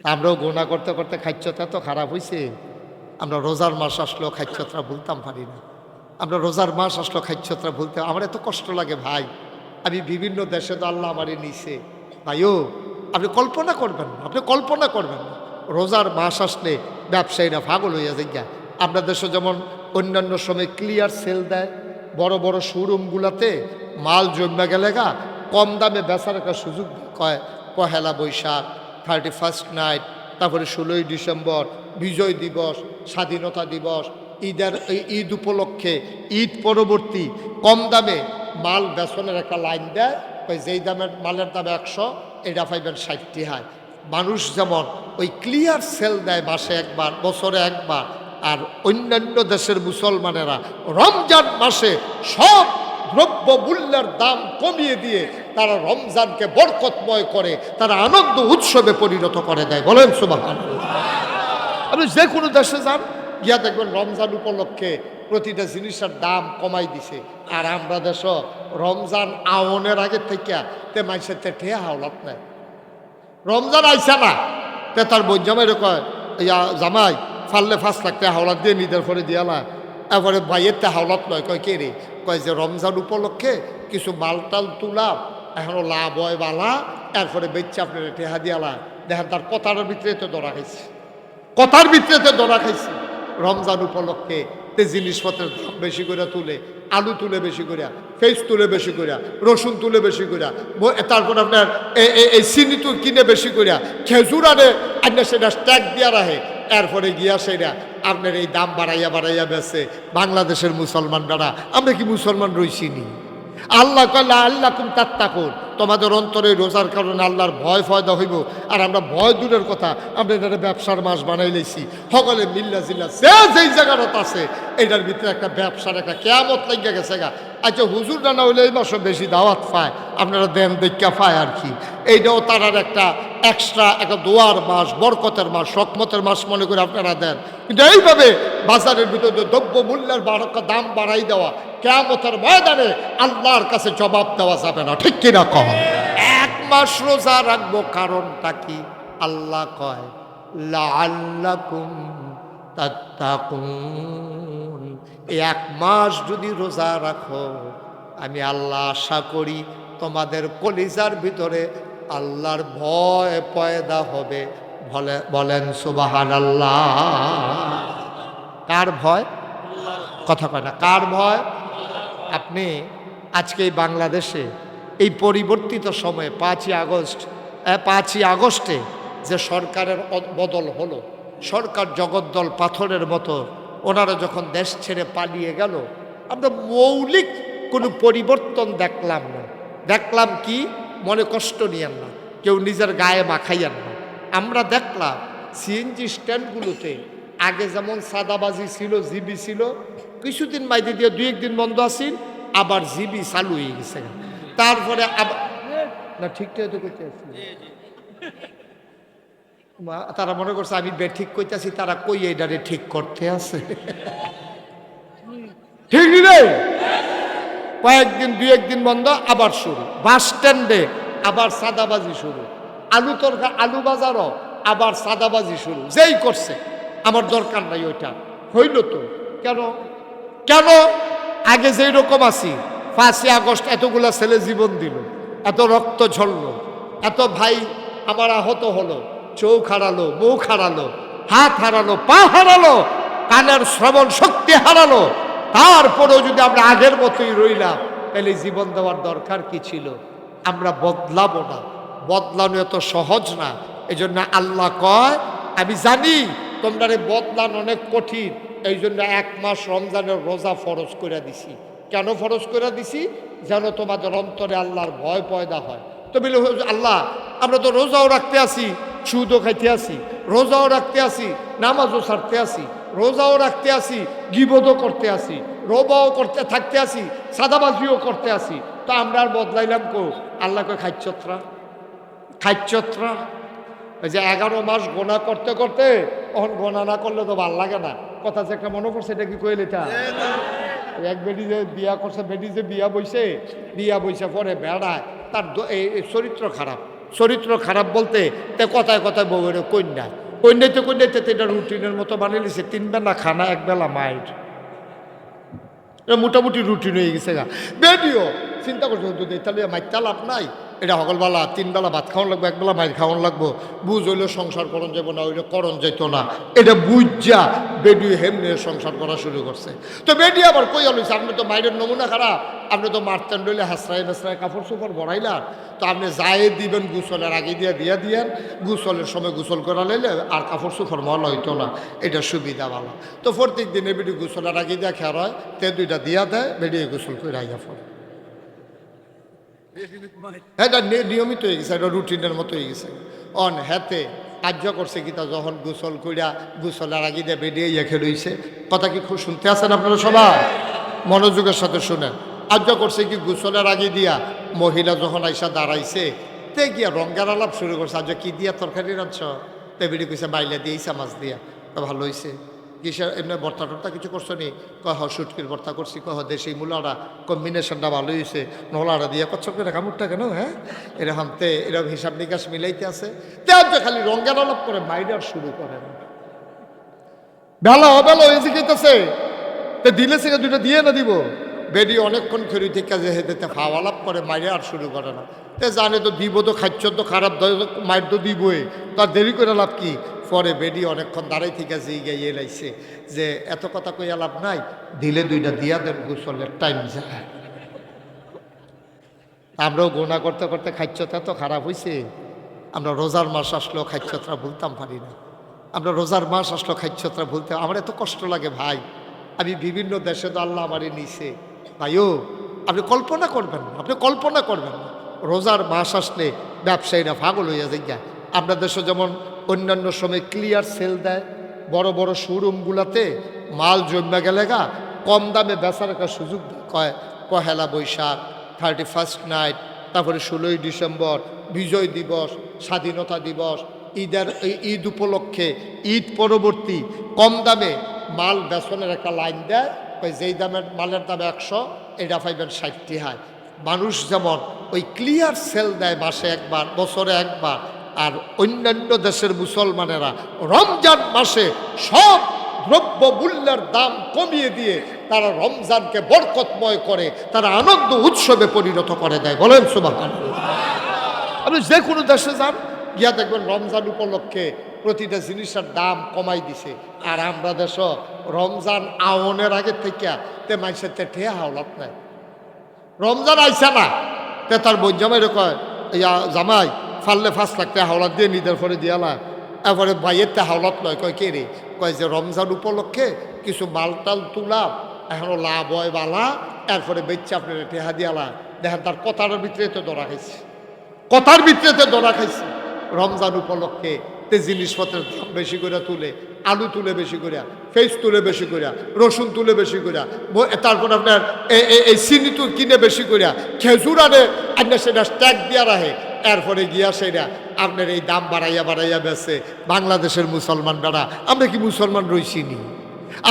আমরাও গোনা করতে করতে খাদ্যতা তো খারাপ হয়েছে আমরা রোজার মাস আসলেও খাদ্যতা ভুলতাম পারি না। আমরা রোজার মাস আসলো খাদ্যতা ভুলতে আমার এত কষ্ট লাগে ভাই। আমি বিভিন্ন দেশে তো আল্লাহ আমারই নিছে। ভাইও, আপনি কল্পনা করবেন না, আপনি কল্পনা করবেন না। রোজার মাস আসলে ব্যবসায়ীরা পাগল হইয়া যায় আমরা দেশে যেমন অন্যান্য সময় ক্লিয়ার সেল দেয়, বড় বড় শোরুমগুলোতে মাল জমে গেলে গা কম দামে বেচার একটা সুযোগ কয়, Pohela Boishakh thirty first night তারপরে ষোলোই ডিসেম্বর, বিজয় দিবস, স্বাধীনতা দিবস, ঈদের, ঈদ উপলক্ষে, ঈদ পরবর্তী, কম দামে মাল বেসনের একটা লাইন দেয় ওই যেই দামের, মালের দাম একশো, এটা পাইবেন ষাটটি হয়। মানুষ যেমন ওই ক্লিয়ার সেল দেয় মাসে একবার, বছরে একবার, আর অন্যান্য দেশের মুসলমানেরা রমজান মাসে সব দ্রব্য মূল্যের দাম কমিয়ে দিয়ে তারা রমজানকে বরকতময় করে, তারা আনন্দ উৎসবে পরিণত করে দেয়। বলেন সুবাহান আপনি যে কোনো দেশে যান, গিয়া দেখবেন রমজান উপলক্ষে প্রতিটা জিনিসের দাম কমাই দিছে। আর আমরা দেশ, রমজান আওনের আগে থেকে তে মানুষের তে ঠেয়া হাওলাত নাই। রমজান আইসা না, তে তার বোন জামাই কয়, ইয়া জামাই, ফাললে ফার্স্ট লাগতে হাওলাত দিয়ে নিদের পরে দিয়ালা এরপরে বাইয়ের তে হাওলাত নয় কয় কে রে? কয় যে রমজান উপলক্ষে কিছু মালটাল তুলাম এখনও লাভ হয় বালা এরপরে বেচ্চা আপনার টেহা দিয়ালা দেখেন, তার কথার ভিতরে তো ধরা খাইছে। কথার ভিতরে তো ধরা খাইছে। রমজান উপলক্ষে তে জিনিসপত্রের দাম বেশি করে তুলে, আলু তুলে বেশি করে ফেস তুলে বেশি করে রসুন তুলে বেশি করে তারপর আপনার এই চিনি তু কিনে বেশি করে খেজুর আনে আপনার সেটা স্ট্যাক দিয়া রাখে। এরপরে গিয়া সেটা আপনার এই দাম বাড়াইয়া বাড়াইয়া বেছে বাংলাদেশের মুসলমান বেড়া আমরা কি মুসলমান রইছি নি? আল্লাহ কল্লা আল্লাহ কুম তাত্তাকুন। তোমাদের অন্তরে রোজার কারণে আল্লাহর ভয় ফয়দা হইব। আর আমরা ভয় দূরের কথা, আমরা এটা ব্যবসার মাস বানাই লেছি সকলে মিল্লা জিল্লা, যে যেই জায়গাটা আছে, এটার ভিতরে একটা ব্যবসার একটা কেয়ামত লাগিয়া গেছে গা। আচ্ছা হুজুর না হইলে এই মাসে বেশি দাওয়াত পায়? আপনারা দেন দেখা পায় আর কি। এইটাও তারার একটা এক্সট্রা একটা দোয়ার মাস, বরকতের মাস রকমতের মাস মনে করে আপনারা দেন। কিন্তু এইভাবে বাজারের ভিতরে দ্রব্য মূল্যের দাম বাড়াই দেওয়া, কেয়ামতের ময়দানে আল্লাহর কাছে জবাব দেওয়া যাবে না। ঠিক কিনা কহ এক মাস রোজা রাখব, কারণটা কি? আল্লাহ কয় এক মাস যদি রোজা রাখো, আমি আল্লাহ আশা করি তোমাদের কলিজার ভিতরে আল্লাহর ভয় পয়দা হবে। বলে, বলেন সুবাহান আল্লাহ কার ভয়? কথা কয় না, কার ভয়? আপনি আজকে বাংলাদেশে এই পরিবর্তিত সময়ে, পাঁচই আগস্ট পাঁচই আগস্টে যে সরকারের বদল হলো, সরকার জগদ্দল পাথরের মতো, ওনারা যখন দেশ ছেড়ে পালিয়ে গেল, আমরা মৌলিক কোনো পরিবর্তন দেখলাম না। দেখলাম কি? মনে কষ্ট নিয়েন না, কেউ নিজের গায়ে মাখাইয়েন না। আমরা দেখলাম সিএনজি স্ট্যান্ডগুলোতে আগে যেমন সাদাবাজি ছিল, জিবি ছিল, কিছুদিন মাইদি দিয়ে দুই একদিন বন্ধ আছিল, আবার জিবি চালু হয়ে গেছে। তারপরে আবার না ঠিকঠাক তো করতে তারা মনে করছে আমি বে ঠিক করতেছি তারা কই এইটারে ঠিক করতে আছে? ঠিক রে? কয়েকদিন দুই একদিন বন্ধ আবার শুরু। বাস স্ট্যান্ডে আবার সাদাবাজি শুরু। আলু তরকা আলু বাজারও আবার সাদাবাজি শুরু। যেই করছে আমার দরকার নাই ওইটা। হইল তো। কেন? কেন? আগে যেই রকম আছি পাঁচই আগস্ট এতগুলা ছেলে জীবন দিল, এত রক্ত ঝরল, এত ভাই আমার আহত হলো, চোখ হারালো, মুখ হারালো, হাত হারালো, পা হারালো, কানের শ্রবণ শক্তি হারালো। তারপরেও যদি আমরা আগের মতোই রইলাম, তাহলে জীবন দেওয়ার দরকার কি ছিল? আমরা বদলাবো না। বদলানো এত সহজ না। এই জন্য আল্লাহ কয়, আমি জানি তোমরা বদলান অনেক কঠিন এই জন্য এক মাস রমজানের রোজা ফরজ করে দিছি। কেন ফরজ করে দিছি? যেন তোমাদের অন্তরে আল্লাহর ভয় পয়দা হয়। তো আল্লাহ, আমরা তো রোজাও রাখতে আসি সুদও খাইতে আসি রোজাও রাখতে আসি নামাজও ছাড়তে আসি রোজাও রাখতে আসি গিবোধও করতে আসি রোবাও করতে, থাকতে আসি সাদাবাজিও করতে আসি তো আমরা আর বদলাইলাম কো? আল্লাহকে খাইচ্ছত্রা। খাইচ্ছত্রা। ওই যে এগারো মাস গোনা করতে করতে তখন গোনা না করলে তো ভালো লাগে না। কথা যে একটা মনে পড়ছে, এটা কি কইল এটা? এক বেডি যে বিয়া করছে বেডি যে বিয়া বইছে বিয়া বইছে পরে বেড়ায়। তার চরিত্র খারাপ। চরিত্র খারাপ বলতে তে কথায় কথায় বউয়ের কন্যা। কন্যাতে কন্যাতে এটা রুটিনের মতো বানিয়ে নিছে তিন বেলা খানা, এক বেলা মায়ের। মোটামুটি রুটিন হয়ে গেছে গা। বেডিও চিন্তা করছ তাহলে মাইতা লাভ নাই। এটা সকলবেলা তিন বেলা ভাত খাওয়ান লাগবো, একবেলা মাইর খাওয়ান লাগবো। বুঝ হইলে সংসার করণ যাব না, হইলে করণ যেত না। এটা বুঝা বেডি হেমনে সংসার করা শুরু করছে। তো বেডি আবার কই হলিছে আপনি তো মাইরের নমুনা খারাপ আপনি তো মারতেন রইলে হাসরাই বেসরাই কাপড় চোপড় ভরাইলা। তো আপনি যায়ে দিবেন গুসলের আগে দিয়ে দিয়ে দিয়েন গুসলের সময় গুসল করা লাইলে আর কাপড় চোপড় মহল হইতো না। এটা সুবিধা ভালো। তো প্রত্যেক দিনে বেডি গুসলের আগে দিয়ে খেয়ার হয়, তে দুইটা দিয়া দেয়, বেডিয়ে গোসল করে আইয়া ফল এটা নিয়মিত হয়ে গেছে, এটা রুটিনের মতো হয়ে গেছে। অন হেতে কার্য করছে কি তা যখন গোসল কইরা গোসলের আগে দিয়ে বেরিয়ে ইয়েখে রইছে। কথা কি খুব শুনতে আছেন আপনারা সবাই? মনোযোগের সাথে শুনেন। কার্য করছে কি গোসলের আগে দিয়া মহিলা যখন আইসা দাঁড়াইছে, তে গিয়া রঙ্গের আলাপ শুরু করছে। আজ কি দিয়া তরকারি রাঁধছ? তে বেরিয়ে কইছে, মাইলা দিয়েছে মাছ দিয়া। ভালো হয়েছে কিসের এমনি ভর্তা টর্তা কিছু করছ নি? কহ, সুটকির ভর্তা করছি, কহ, দেশি মূলারা কম্বিনেশনটা ভালো হয়েছে নলারা দিয়ে কচ্ছ করে কামড়টা কেন হ্যাঁ? এরকম তে, এরকম হিসাব নিকাশ মিলাইতে আছে। তে আজকে খালি রঙ্গের আলাপ করে মাইডার শুরু করেন বেলা অবেলা হয়ে শিখাইতেছে তে দিলে সে দুটো দিয়ে না দিব। বেডি অনেকক্ষণ খেরি থেকে যে হেঁটে ফাওয়া লাভ করে, মাইরে আর শুরু করে না। তে জানে তো দিব তো, খাচ্ছ তো, খারাপ মায়ের তো দিবই। তার দেরি করে লাভ কি? পরে বেডি অনেকক্ষণ দাঁড়াই থেকে যে গিয়ে লাইছে যে, এত কথা কইয়া লাভ নাই, দিলে দুইটা দিয়া দেন গোসলের টাইম যায়। আমরাও গোনা করতে করতে খাচ্ছতা তো খারাপ হয়েছে আমরা রোজার মাস আসলেও খাচ্ছতরা ভুলতাম পারি না। আমরা রোজার মাস আসলেও খাচ্ছতরা ভুলতে, আমার এত কষ্ট লাগে ভাই। আমি বিভিন্ন দেশে তো আল্লাহ আমারই নিছে। ভাইও, আপনি কল্পনা করবেন না, আপনি কল্পনা করবেন না। রোজার মাস আসলে ব্যবসায়ীরা পাগল হইয়া যায় আপনার দেশে যেমন অন্যান্য সময় ক্লিয়ার সেল দেয়, বড় বড় শোরুমগুলোতে মাল জমে গেলে গা, কম দামে বেচার একটা সুযোগ কয়, Pohela Boishakh thirty first night তারপরে ষোলোই ডিসেম্বর, বিজয় দিবস, স্বাধীনতা দিবস, ঈদের, ঈদ উপলক্ষে, ঈদ পরবর্তী, কম দামে মাল বেসনের একটা লাইন দেয় ওই যেই দামের, মালের দাম একশো, এটা পাইবেন ষাটটি হায় মানুষ যেমন ওই ক্লিয়ার সেল দেয় মাসে একবার, বছরে একবার আর অন্যান্য দেশের মুসলমানেরা রমজান মাসে সব দ্রব্য মূল্যের দাম কমিয়ে দিয়ে তারা রমজানকে বরকতময় করে, তারা আনন্দ উৎসবে পরিণত করে দেয়। বলেন সুবাহ আপনি যে কোনো দেশে যান, গিয়া দেখবেন রমজান উপলক্ষে প্রতিটা জিনিসের দাম কমাই দিছে। আর আমরা দেশ, রমজান আওনের আগে থেকে তে মাইসের তে ঠেয়া হাওলাত নাই। রমজান আইসা না। তে তার বোন জামাই কয়, ইয়া জামাই ফাললে ফাঁস লাগতে হাওলাত দিয়ে নিদের পরে দিয়ালা এরপরে ভাইয়ের তে হাওলাত নয় কয় কে রে? কয় যে রমজান উপলক্ষে কিছু মালটাল তুলাম এখনও লাভ হয় বালা, এরপরে বেচছে আপনার ঠেহা দিয়ালা দেখেন তার কথার ভিতরে তো ধরা খাইছে। কথার ভিতরে তো ধরা খাইছে। রমজান উপলক্ষে তে জিনিসপত্রের দাম বেশি করে তুলে, আলু তুলে বেশি করে ফেস তুলে বেশি করে রসুন তুলে বেশি করে তারপর আপনার এই চিনি তু কিনে বেশি করে খেজুর আনে আপনার সেটা স্ট্যাক দিয়া রাখে। এরপরে গিয়া সেটা আপনার এই দাম বাড়াইয়া বাড়াইয়া বেছে বাংলাদেশের মুসলমান বেড়া, আমরা কি মুসলমান রইছি নি?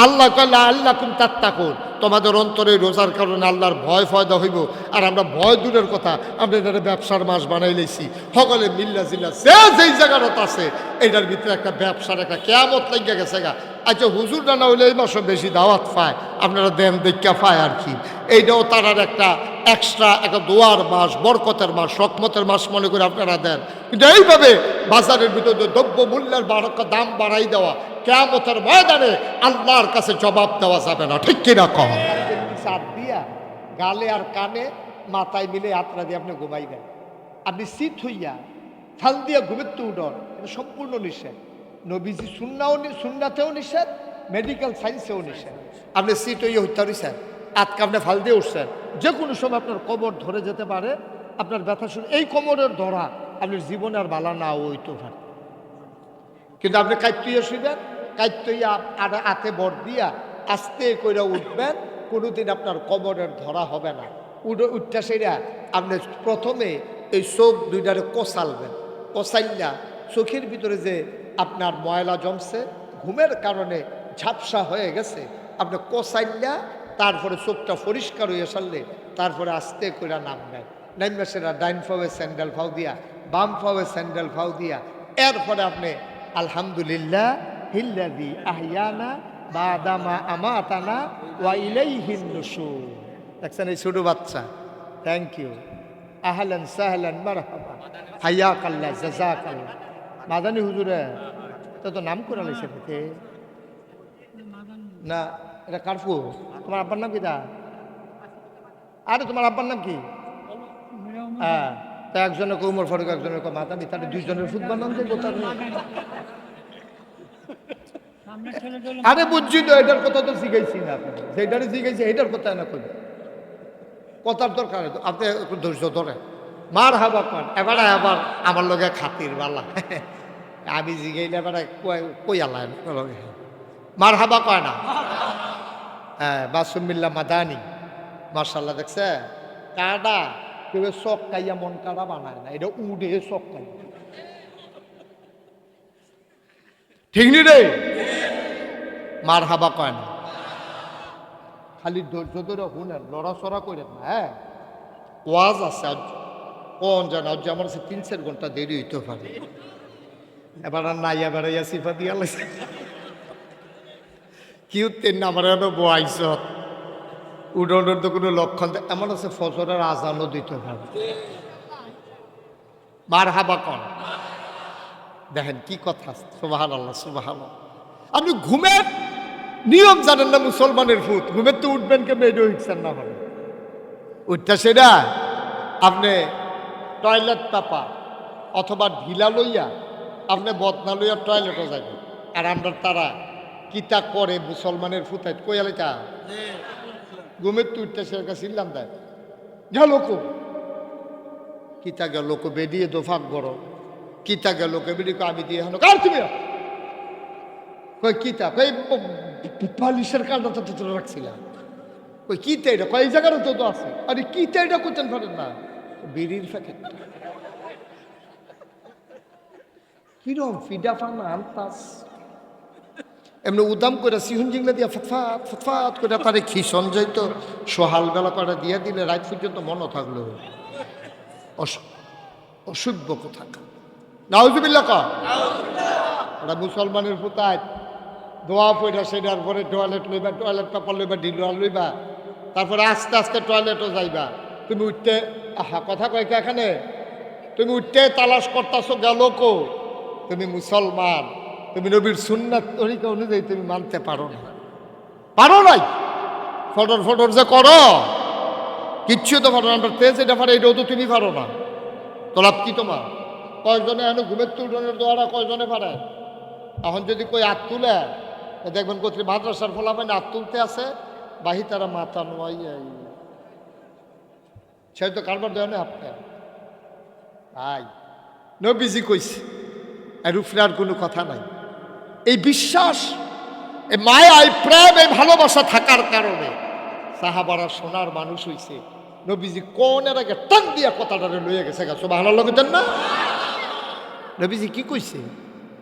আল্লাহ কল্লা আল্লাহ কুম তাত্তাকুন। তোমাদের অন্তরে রোজার কারণে আল্লাহর ভয় ফয়দা হইব। আর আমরা ভয় দূরের কথা, আমরা এটা ব্যবসার মাস বানাই লইছি। সকলে মিল্লা জিল্লা, যে যেই জায়গাটা আছে, এটার ভিতরে একটা ব্যবসার একটা কেয়ামত লাগিয়া গেছে গা। আচ্ছা হুজুর না হইলে এই মাসে বেশি দাওয়াত পায়? আপনারা দেন দেখা পায় আর কি। এইটাও তারার একটা এক্সট্রা একটা দোয়ার মাস, বরকতের মাস রকমতের মাস মনে করে আপনারা দেন। কিন্তু এইভাবে বাজারের ভিতরে দ্রব্য মূল্যের বাড়কা দাম বাড়াই দেওয়া, কেয়ামতের ময়দানে আল্লাহর কাছে জবাব দেওয়া যাবে না। ঠিক কিনা কম দিয়া গালে আর কানে মাথায় মিলে আত্রা দিয়ে আপনি ঘুমাইবেন। আপনি শীত হইয়া থাল দিয়া ঘুমের তো এটা সম্পূর্ণ নিষেধ। নবীজি সুন্নাও সুন্নাতেও নিষেধ মেডিকেল সায়েন্সেও নিষেধ। আপনি শীত হইয়া হত্যা হইছেন আতকে আপনি ফাল দিয়ে উঠছেন যে কোনো সময় আপনার কবর ধরে যেতে পারে, আপনার ব্যথা শুনে এই কোমরের ধরা আপনার জীবনে আর বালা না হইতে পারে। কিন্তু আপনি কাইতুইয়া শুইবেন কাইতুইয়া আর আতে বর দিয়া আস্তে কইরা উঠবেন, কোনোদিন আপনার কবরের ধরা হবে না। উঠে উঠটা সেটা আপনি প্রথমে এই চোখ দুইটারে কষালবেন, কষাইলা চোখের ভিতরে যে আপনার ময়লা জমছে ঘুমের কারণে ঝাপসা হয়ে গেছে আপনি কষাইলা তারপরে চোখটা পরিষ্কার হয়ে সারলে তারপরে আস্তে করে নামবেন নামবে সেটা ডাইন ফাওয়ে স্যান্ডেল ফাও দিয়া বাম ফাওয়ে স্যান্ডেল ফাউ দিয়া এরপরে আপনি আলহামদুলিল্লাহ হিল্লাদি আহিয়ানা বাদামা আমাতানা ওয়া ইলাইহিন নুশুর। দেখছেন এই ছোট বাচ্চা? থ্যাংক ইউ আহলান সাহলান মারহাবা। হাইয়াক আল্লাহ জাজাক আল্লাহ মাদানি হুজুরে, তো তো নাম করে লাইছে দেখে না, এটা কারফু। তোমার আব্বার নাম কি দা আরে, তোমার আব্বার নাম কি? হ্যাঁ তা একজনের কো উমর ফারুক, একজনের কো মাদানি তাহলে দুইজনের ফুটবল নাম দেবো তার আরে, বুঝছি তো, এটার কথা তো শিখাইছি না আপনি। যেটারে শিখাইছি এটার কথা না কই কথার দরকার আপনি ধৈর্য ধরে মার হাবা পান এবার আবার আমার লগে খাতির বালা। আমি জিগাইলে এবার কই আল্লাহ লগে। মার হাবা কয় না? হ্যাঁ বাসুমিল্লা মাদানি। মার্শাল্লাহ দেখছে কাডা কেউ চক কাইয়া মন কাড়া বানায় না এটা উড়ে চক কাই ঠিক নি রে মার হাবা কয় না। খালি ধৈর্য ধরে শুনেন লড়াচড়া করে না হ্যাঁ ওয়াজ আছে কোন জানা, আজ আমার তিন চার ঘণ্টা দেরি হইতে পারে। এবার আর নাই, এবার ইয়া সিফা দিয়া লাগছে কিউ তিন আমার বয়াইছ উডনের তো কোনো লক্ষণ এমন আছে ফজরের আজানও দিতে পারে। মার হাবা কন। দেখেন কি কথা সুবাহান আল্লাহ সুবাহান আপনি ঘুমের নিয়ম জানেন না মুসলমানের ফুট ঘুমের তো উঠবেন কেমন এটাও ইচ্ছার না হবে উঠটা সেটা আপনি টয়লেট পেপার অথবা ঢিলা লইয়া আপনি বদনা লইয়া টয়লেটও যাবেন আর আমরা তারা কিতা করে মুসলমানের ফুতায় কয়ালিটা ঘুমের তো? উঠতে সে কাছে ইল্লাম দেয়। গেল কো কিতা গেল কো বেরিয়ে দোফাক বড়। কিতা গেল কে বেরিয়ে আমি দিয়ে হানো, কার তুমি? কই কিতা? কই পালিশের কারণে তো রাখছিলাম কই কিতা এটা? এই জায়গারও তো আছে। আরে কিতা এটা করতেন পারেন না। বিড়ির প্যাকেট। কিরম ফিডা ফানা আনতাস এমনি উদাম করে সিহুন জিংলা দিয়া ফতফাত ফতফাত করে তারে খিসন সোহাল বেলা করে দিয়া দিলে রাত পর্যন্ত মনে থাকল। অস- অসভ্য কোথা। নাউজুবিল্লা কা। মুসলমানের পুতায় দোয়া পয়টা সেটার পরে টয়লেট লইবা টয়লেট পেপার লইবা, ঢিলুয়া লইবা, তারপরে আস্তে আস্তে টয়লেটও যাইবা। তুমি উঠতে, আহা, কথা কয় এখানে? তুমি উঠতে তালাশ করতেছো গেল কো তুমি মুসলমান, তুমি নবীর সুন্নাত তরিকা অনুযায়ী তুমি মানতে পারো না। পারো নাই? ফটর ফটর যে করো। কিচ্ছু তো পারো না তেজ এটা পারে এটাও তো তুমি পারো না। তোলাপ কি তোমার? কয়জনে এনে ঘুমের তুলনের দোয়ারা কয়জনে পারে এখন যদি কই হাত তুলে দেখবেন কোথায় মাদ্রাসার ফলাফেন হাত তুলতে আছে, বাহি তারা মাথা নোয়াই সে তো কারবার দেয় না আপনি তাই নবীজি কইছে আর কোনো কথা নাই। এই বিশ্বাস, এই মায়া, এই প্রেম, এই ভালোবাসা থাকার কারণে সাহাবারা সোনার মানুষ হইছে। নবীজি কোনের আগে টান দিয়া কথাটারে লইয়া গেছে গেছো ভালো লাগতেন না? নবীজি কি কইছে?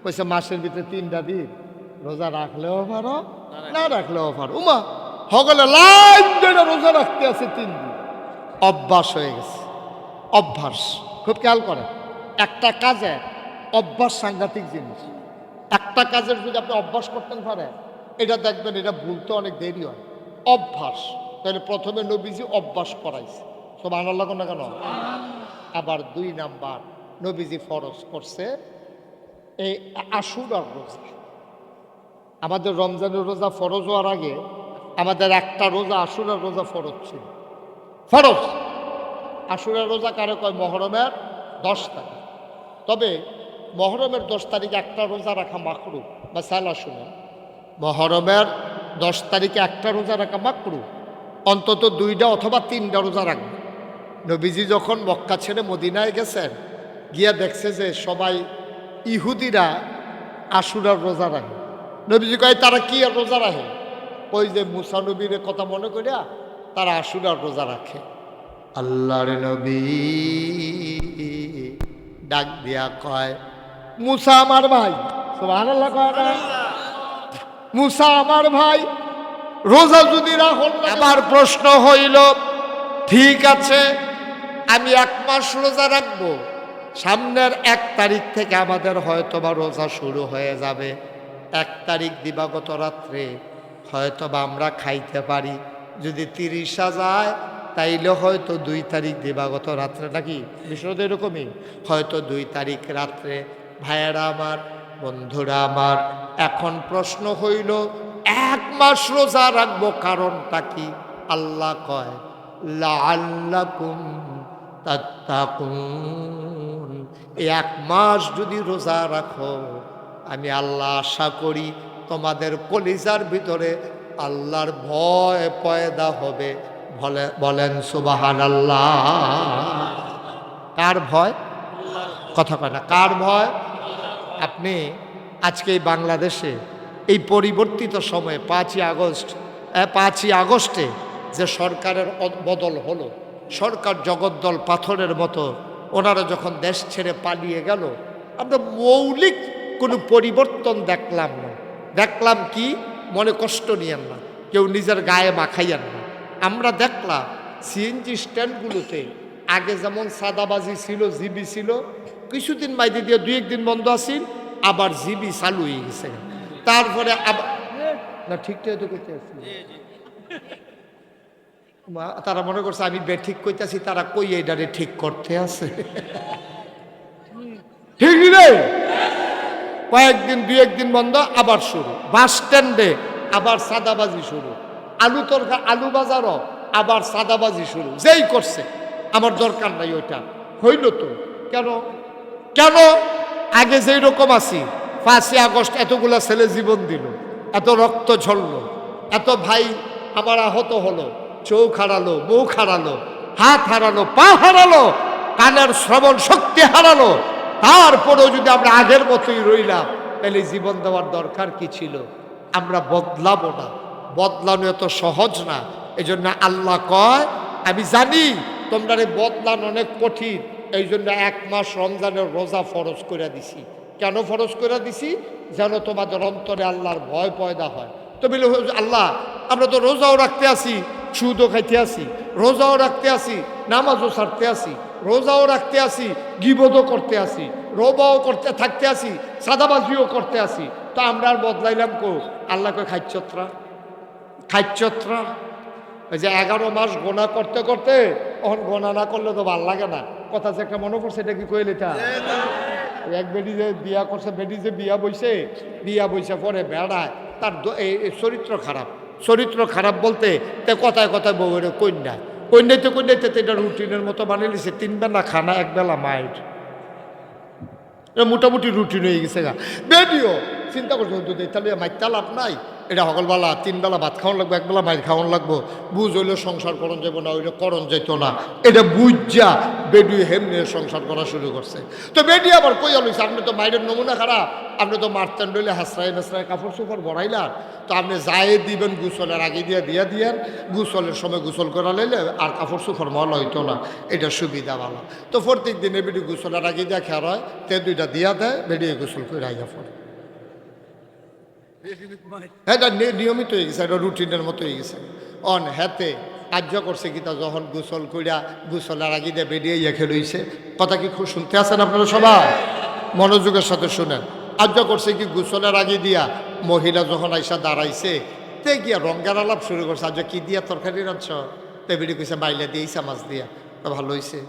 কইছে, মাসের ভিতরে তিনটা দিন রোজা রাখলেও পারো, না রাখলেও পারো। উমা, হগলে লাইন রোজা রাখতে আছে তিন দিন। অভ্যাস হয়ে গেছে। অভ্যাস। খুব খেয়াল করে একটা কাজে অভ্যাস সাংঘাতিক জিনিস। একটা কাজের যদি আপনি অভ্যাস করতেন পারেন, এটা দেখবেন এটা ভুলতে অনেক দেরি হয়। অভ্যাস। তাহলে প্রথমে নবীজি অভ্যাস করাইছে। সব আনার না কেন? আবার দুই নাম্বার, নবীজি ফরজ করছে এই আশুরার রোজা। আমাদের রমজানের রোজা ফরজ হওয়ার আগে আমাদের একটা রোজা আশুরার রোজা ফরজ ছিল। ফরজ। আশুরার রোজা কারে কয়? মহরমের দশ তারিখ। তবে মহরমের দশ তারিখে একটা রোজা রাখা মাকরু। বা সালা শুনে মহরমের দশ তারিখে একটা রোজা রাখা মাকরু। অন্তত দুইটা অথবা তিনটা রোজা রাখবে। নবীজি যখন মক্কা ছেড়ে মদিনায় গেছেন, গিয়া দেখছে যে সবাই ইহুদিরা আশুরার রোজা রাখে। নবীজি কয়, তারা কি আর রোজা রাখে? ওই যে, মুসা নবীর কথা মনে করিয়া তারা আশুরার রোজা রাখে। আল্লাহর নবী ডাক দিয়া কয় মুসা আমার ভাই। সুবহানাল্লাহ কয় না মুসা আমার ভাই রোজা যদি রাখল আমার প্রশ্ন হইল ঠিক আছে আমি এক মাস রোজা রাখব। সামনের এক তারিখ থেকে আমাদের হয়তোবা রোজা শুরু হয়ে যাবে। এক তারিখ দিবাগত রাত্রে হয়তোবা আমরা খাইতে পারি। যদি তিরিশা যায়, তাইলে হয়তো দুই তারিখ দিবাগত রাত্রে নাকি বিষয়টা এরকমই। হয়তো দুই তারিখ রাত্রে, ভাইয়েরা আমার, বন্ধুরা আমার, এখন প্রশ্ন হইল, এক মাস রোজা রাখব কারণটা কি? আল্লাহ কয় লাল্লাকুম তাত্তাকুন। এই এক মাস যদি রোজা রাখো, আমি আল্লাহ আশা করি তোমাদের কলিজার ভিতরে আল্লাহর ভয় পয়দা হবে। বলে, বলেন সুবাহান আল্লাহ কার ভয়? কথা কয় না। কার ভয়? আপনি আজকে বাংলাদেশে এই পরিবর্তিত সময়ে, পাঁচই আগস্ট পাঁচই আগস্টে যে সরকারের বদল হলো, সরকার জগদ্দল পাথরের মতো, ওনারা যখন দেশ ছেড়ে পালিয়ে গেল, আমরা মৌলিক কোনো পরিবর্তন দেখলাম না। দেখলাম কি? মনে কষ্ট নিয়েন না কেউ নিজের গায়ে মাখাইয়েন না আমরা দেখলাম সিএনজি স্ট্যান্ডগুলোতে আগে যেমন সাদাবাজি ছিল জিবি ছিল কিছুদিন মাইদি দিয়ে দুই একদিন বন্ধ আছিল আবার জিবি চালু হয়ে গেছে। তারপরে আবার না ঠিকঠাক তো করতে তারা মনে করছে আমি বে ঠিক করতেছি তারা কই এইটারে ঠিক করতে আছে? ঠিক। রে কয়েকদিন দুই একদিন বন্ধ, আবার শুরু। বাস স্ট্যান্ডে আবার সাদাবাজি শুরু। আলু তরকা, আলু বাজারও আবার সাদাবাজি শুরু। যেই করছে, আমার দরকার নাই ওইটা। হইল তো। কেন? কেন? আগে যেই রকম আছি, পাঁচই আগস্ট এতগুলা ছেলে জীবন দিল, এত রক্ত ঝরলো, এত ভাই আমার আহত হলো, চোখ হারালো, মুখ হারালো, হাত হারালো, পা হারালো, কানের শ্রবণ শক্তি হারালো তারপরেও যদি আমরা আগের মতোই রইলাম, তাহলে জীবন দেওয়ার দরকার কি ছিল? আমরা বদলাবো না। বদলানো এত সহজ না। এই জন্য আল্লাহ কয়, আমি জানি তোমরা বদলানো অনেক কঠিন। এই জন্য এক মাস রমজানের রোজা ফরজ করে দিছি। কেন ফরজ করে দিছি? যেন তোমাদের অন্তরে আল্লাহর ভয় পয়দা হয়। তো বলে আল্লাহ, আমরা তো রোজাও রাখতে আসি, সুদও খাইতে আসি, রোজাও রাখতে আসি, নামাজও ছাড়তে আসি। রোজাও রাখতে আসি গিবোধও করতে আসি, রোবাও করতে, থাকতে আসি, সাদাবাজিও করতে আসি। তো আমরা আর বদলাইলাম কো? আল্লাহকে খাইচ্ছত্রা খাইচ্ছত্রা ওই যে এগারো মাস গোনা করতে করতে তখন গোনা না করলে তো ভালো লাগে না। কথা যে একটা মনে পড়ছে, এটা কি কইল এটা? এক বেডি যে বিয়া করছে বেডি যে বিয়া বইছে বিয়া বইছে পরে বেড়ায়, তার চরিত্র খারাপ। চরিত্র খারাপ বলতে, তে কথায় কথায় বউয়ের কন্যা। কন্যাইতে কন্যাইতে এটা রুটিনের মতো বানিয়ে নিছে। তিন বেলা খানা এক বেলা মায়ের মোটামুটি রুটিন হয়ে গেছে গা। বেডিও, চিন্তা করছ তাহলে মাইতা লাভ নাই? এটা সকলবেলা তিন বেলা ভাত খাওয়ান লাগবো, একবেলা মাইর খাওয়ান লাগবো। বুঝ হইলে সংসার করণ যাব না, হইলে করণ যেত না। এটা বুঝা বেডি হেমনে সংসার করা শুরু করছে। তো বেডি আবার কই আলুছে আপনি তো মায়ের নমুনা খারাপ। আপনি তো মারতেন রইলে হাসরাই হাসরাই কাপড় চোপড় বড়াইলাম তো আপনি যায় দিবেন গুসলের আগে দিয়ে দিয়ে দিয়েন। গুসলের সময় গুসল করা লাইলে আর কাপড় চোপড় মল হইতো না। এটা সুবিধা ভালো। তো প্রত্যেক দিনে বেডি গুসলের আগে দিয়ে খেয়ার হয়, তে দুইটা দিয়া দেয়, বেডিয়ে গোসল করে আইয়া পড়ে। এটা নিয়মিত হয়ে গেছে, এটা রুটিনের মতো হয়ে গেছে। অন হেতে কার্য করছে কি তা যখন গোসল কইরা গোসলের আগে দিয়ে বেরিয়ে ইয়েখে রইছে কথা কি খুব শুনতে আছেন আপনারা সবাই? মনোযোগের সাথে শুনেন। কার্য করছে কি গোসলের আগে দিয়া মহিলা যখন আইসা দাঁড়াইছে, তে গিয়া রঙ্গের আলাপ শুরু করছে। আজ কি দিয়া তরকারি রাঁধছ? তে বেরিয়ে কইছে বাইলে দিয়েছে, মাছ দিয়া। ভালো হয়েছে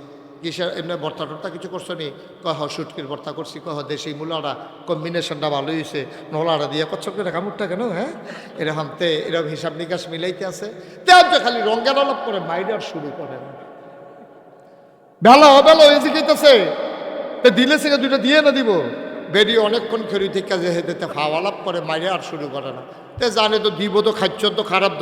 কিসের এমনি ভর্তা টর্তা কিছু করছ নি? কহ সুটকির ভর্তা করছি, কহ, দেশি মূলাটা কম্বিনেশনটা ভালো হয়েছে নলাটা দিয়ে কচ্ছ করে কামড়টা কেন হ্যাঁ? এরকম তে, এরকম হিসাব নিকাশ মিলাইতে আছে। তে খালি রঙের আলাপ করে মাইডার শুরু করেন বেলা বেলা হয়েছে গেতেছে তে, দিলে সে দুইটা দিয়ে না দিব। বেরিয়ে অনেকক্ষণ খেরি থেকে যে হেঁটে খাওয়া লাভ করে, মাইরে আর শুরু করে না। তে জানে তো দিব তো খাচ্ছ তো, খারাপ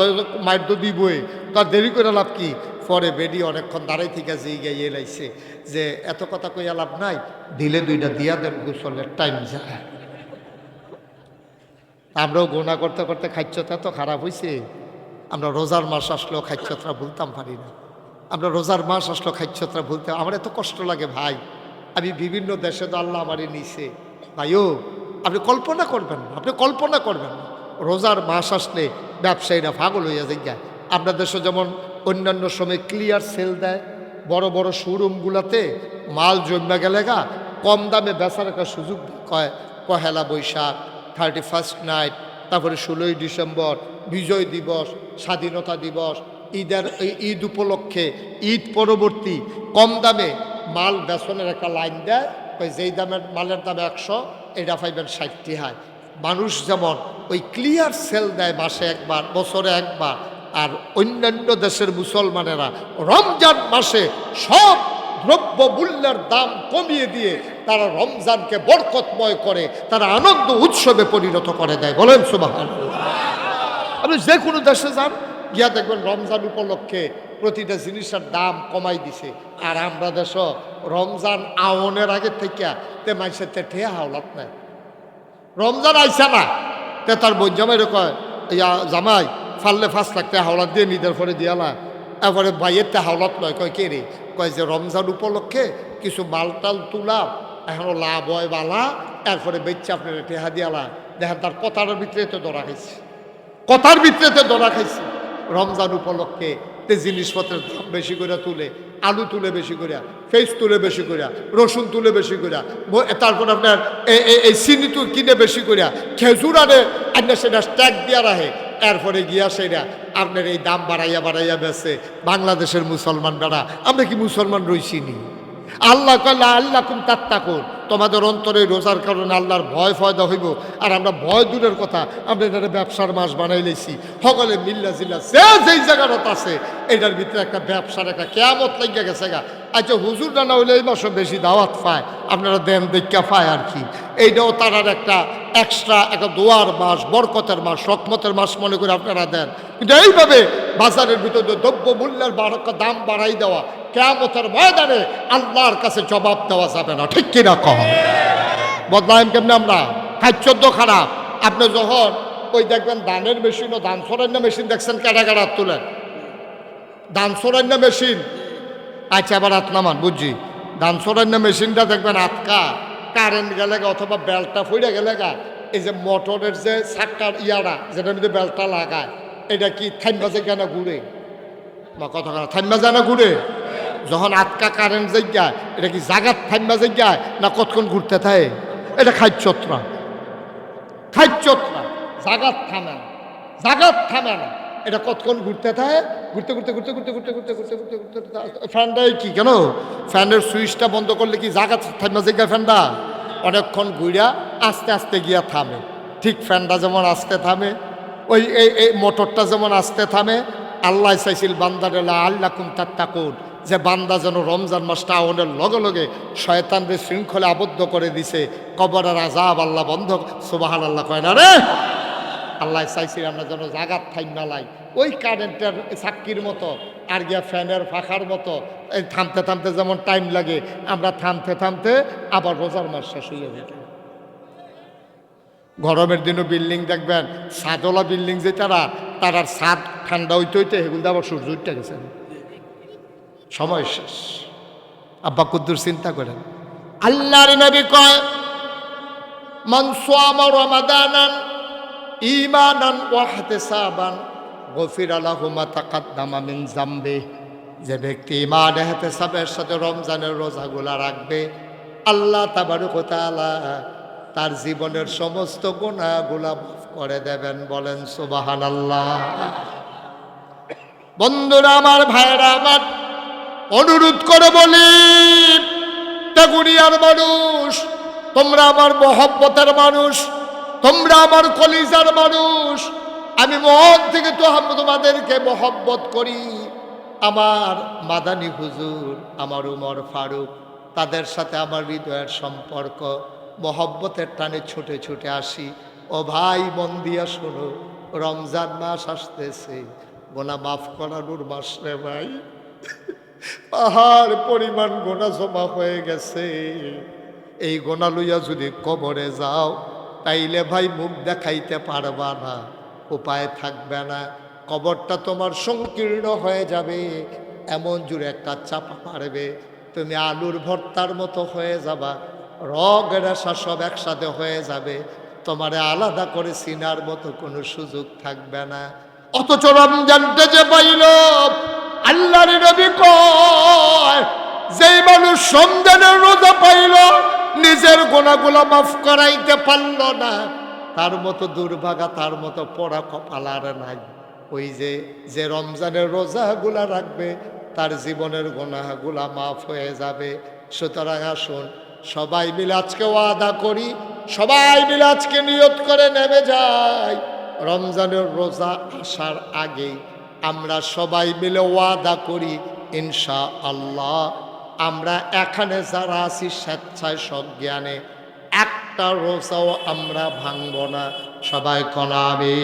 মায়ের তো দিবই। তার দেরি করে লাভ কি? পরে বেরিয়ে অনেকক্ষণ দাঁড়াই থেকে যে গিয়ে লাইছে যে, এত কথা কইয়া লাভ নাই, দিলে দুইটা দিয়া দেন, গোসলের টাইম যায়। আমরাও গোনা করতে করতে খাচ্ছতা তো খারাপ হয়েছে আমরা রোজার মাস আসলেও খাচ্ছতরা ভুলতাম পারি না। আমরা রোজার মাস আসলেও খাচ্ছতরা ভুলতে আমার এত কষ্ট লাগে ভাই। আমি বিভিন্ন দেশে তো আল্লাহ আমারই নিছে। ভাইও, আপনি কল্পনা করবেন না, আপনি কল্পনা করবেন না রোজার মাস আসলে ব্যবসায়ীরা পাগল হইয়া যায় আপনার দেশে যেমন অন্যান্য সময় ক্লিয়ার সেল দেয়, বড় বড় শোরুমগুলাতে মাল জমা গেলে গা, কম দামে বেচার একটা সুযোগ। কয়, Pohela Boishakh thirty first night তারপরে ষোলোই ডিসেম্বর, বিজয় দিবস, স্বাধীনতা দিবস, ঈদের ঈদ উপলক্ষে, ঈদ পরবর্তী, কম দামে মাল বেসনের একটা লাইন দেয় ওই যেই দামের মালের দাম একশো এটা পাইবেন ষাটটি হয়। মানুষ যেমন ওই ক্লিয়ার সেল দেয় মাসে একবার, বছরে একবার, আর অন্যান্য দেশের মুসলমানেরা রমজান মাসে সব দ্রব্য মূল্যের দাম কমিয়ে দিয়ে তারা রমজানকে বরকতময় করে, তারা আনন্দ উৎসবে পরিণত করে দেয়। বলেন সুবাহ আপনি যে কোনো দেশে যান, গিয়া দেখবেন রমজান উপলক্ষে প্রতিটা জিনিসের দাম কমাই দিছে। আর আমরা দেশ, রমজান আওনের আগে থেকে তে মাইসে তে হাওলাত নাই। রমজান আইসা না, তে তার বোন কয়, ইয়া জামাই, ফাললে ফাঁস লাগতে হাওলাত দিয়ে নিদের পরে দিয়ালা এরপরে ভাইয়ের তে হাওলাত নয় কয়, কে রে? কয় যে, রমজান উপলক্ষে কিছু মালটাল তুলাম এখনও লাভ হয় বালা, এরপরে বেচছে আপনার টেহা দিয়ালা দেখেন, তার কথার ভিতরে তো ধরা খাইছে। কথার ভিতরেতে ধরা খাইছে। রমজান উপলক্ষে তে জিনিসপত্রের দাম বেশি করে তুলে, আলু তুলে বেশি করে, ফেস তুলে বেশি করে, রসুন তুলে বেশি করে তারপর আপনার এই- চিনি তুল কিনে বেশি করে, খেজুর আনে আপনার সেটা স্ট্যাক দিয়া রাখে। এরপরে গিয়া সেটা আপনার এই দাম বাড়াইয়া বাড়াইয়া বেছে বাংলাদেশের মুসলমান বেড়া আমরা কি মুসলমান রইছিনি আল্লাহ কল্লা আল্লাহ কুম তাত্তাকুন। তোমাদের অন্তরে রোজার কারণে আল্লাহর ভয় ফয়দা হইব। আর আমরা ভয় দূরের কথা, আমরা এটার ব্যবসার মাস বানাই লেছি সকলে মিল্লা জিল্লা, যে যেই জায়গাটা আছে, এটার ভিতরে একটা ব্যবসার একটা কেয়ামত লাগিয়া গেছে গা। আচ্ছা হুজুর না হইলে এই মাসে বেশি দাওয়াত পায়? আপনারা দেন দেখা পায় আর কি। এইটাও তারার একটা এক্সট্রা একটা দোয়ার মাস, বরকতের মাস রকমতের মাস মনে করে আপনারা দেন। কিন্তু এইভাবে বাজারের ভিতরে দ্রব্য মূল্যের দাম বাড়াই দেওয়া, কেয়ামতের ময়দানে আল্লাহর কাছে জবাব দেওয়া যাবে না। ঠিক কিনা কহ? বদলাইম কেমনে আমরা? খাদ্যদ্য খারাপ। আপনি যখন ওই দেখবেন ধানের মেশিন ও ধান সরান্য মেশিন দেখছেন কেডা কেডা তুলেন ধান সরান্য মেশিন আচ্ছা এবার হাত নামান, বুঝছি। ধান সরান্য মেশিনটা দেখবেন আটকা কারেন্ট গেলে অথবা বেলটা ফুইরা গেলে গা, এই যে মোটরের যে সাক্কার ইয়ারা, যেটার মধ্যে বেলটা লাগায়, এটা কি থাইমা যে কেন ঘুরে? বা কত থাইমা যায় না ঘুরে? যখন আটকা কারেন্ট জায়গায় এটা কি জাগাত থাইমা জায়গায় না কতক্ষণ ঘুরতে থাকে? এটা খাইচত্রা খাইচত্রা জাগাত থামে না। জাগাত থামে না। এটা কতক্ষণ ঘুরতে থাকে ঘুরতে ঘুরতে ঘুরতে ঘুরতে ঘুরতে ঘুরতে ঘুরতে ঘুরতে ঘুরতে ঘুরতে ফ্যানটাই কি কেন ফ্যানের সুইচটা বন্ধ করলে কি জাগাত থামা জায়গায় ফ্যানটা অনেকক্ষণ ঘুরিয়া আস্তে আস্তে গিয়া থামে ঠিক ফ্যানটা যেমন আস্তে থামে ওই এই এই মোটরটা যেমন আস্তে থামে আল্লাহ চাইছিল বান্দারেলা আল্লাহ কুম তাত্তাকুন যে বান্দা যেন রমজান মাসটা আওনের লগে লগে শয়তানদের শৃঙ্খলে আবদ্ধ করে দিছে কবরের আজাব আল্লাহ বন্ধ সুবাহান আল্লাহ কয় না রে আল্লাহ চাইছিল আমরা যেন জাগাত থাইম নালাই ওই কারেন্টের চাক্কির মতো, আর গিয়া ফ্যানের ফাঁকার মতো, এই থামতে থামতে যেমন টাইম লাগে, আমরা থামতে থামতে আবার রোজার মাস শেষ হয়ে যাবে গরমের দিনও বিল্ডিং দেখবেন সাদলা বিল্ডিং যে তারা, তারার ছাদ ঠান্ডা হইতে হইতে সেগুলো আবার সূর্য উঠতে গেছে। সময় শেষ। আব্বা কুদ্দুর চিন্তা করেন, আল্লাহর নবী কয় মানসুয়ামা রমাদানান ইমানান ওয়াহতিসাবান গফির আলাহু মা তাকাদ্দামা মিন জামবে যে ব্যক্তি ইমান এহতেসাবের সাথে রমজানের রোজাগুলা রাখবে, আল্লাহ তাবারুক ওয়া তাআলা তার জীবনের সমস্ত গুণাগুলা মাফ করে দেবেন, বলেন সুবাহান আল্লাহ বন্ধুরা, আমার ভাইরা আমার অনুরোধ করে বলি তেগুনিয়ার মানুষ, তোমরা আমার মহব্বতের মানুষ তোমরা আমার কলিজার মানুষ। আমি মন থেকে তো তোমাদেরকে মহব্বত করি। আমার মাদানি হুজুর, আমার উমর ফারুক, তাদের সাথে আমার হৃদয়ের সম্পর্ক, মহব্বতের টানে ছুটে ছুটে আসি। ও ভাই, মন দিয়া শোনো, রমজান মাস আসতেছে। গোনা মাফ করানোর মাস রে ভাই। পাহাড় পরিমাণ গোনা জমা হয়ে গেছে। এই গোনা লইয়া যদি কবরে যাও তাইলে ভাই মুখ দেখাইতে পারবা না, উপায় থাকবে না, কবরটা তোমার সংকীর্ণ হয়ে যাবে, এমন জুড়ে একটা চাপা পারবে তুমি আলুর ভর্তার মতো হয়ে যাবা, রগ, রেশা সব একসাথে হয়ে যাবে, তোমারে আলাদা করে চিনার মতো কোনো সুযোগ থাকবে না। অথচ রমজানটা যে পাইল, আল্লাহর নবী কয়, যেই মানুষ রমজানের রোজা পাইল নিজের গোনাগুলো মাফ করাইতে পারল না। তার মতো দুর্ভাগা, তার মতো পড়া কপাল আর নাই। ওই যে যে রমজানের রোজাগুলা রাখবে, তার জীবনের গোনাগুলা মাফ হয়ে যাবে। সুতরাং আসুন, সবাই মিলে আজকে ওয়াদা করি, সবাই মিলে আজকে নিয়ত করে নেমে যাই। রমজানের রোজা আসার আগেই আমরা সবাই মিলে ওয়াদা করি ইনশা আল্লাহ আমরা এখানে যারা আছি স্বেচ্ছায় সজ্ঞানে একটা রোজাও আমরা ভাঙব না। সবাই কনাবে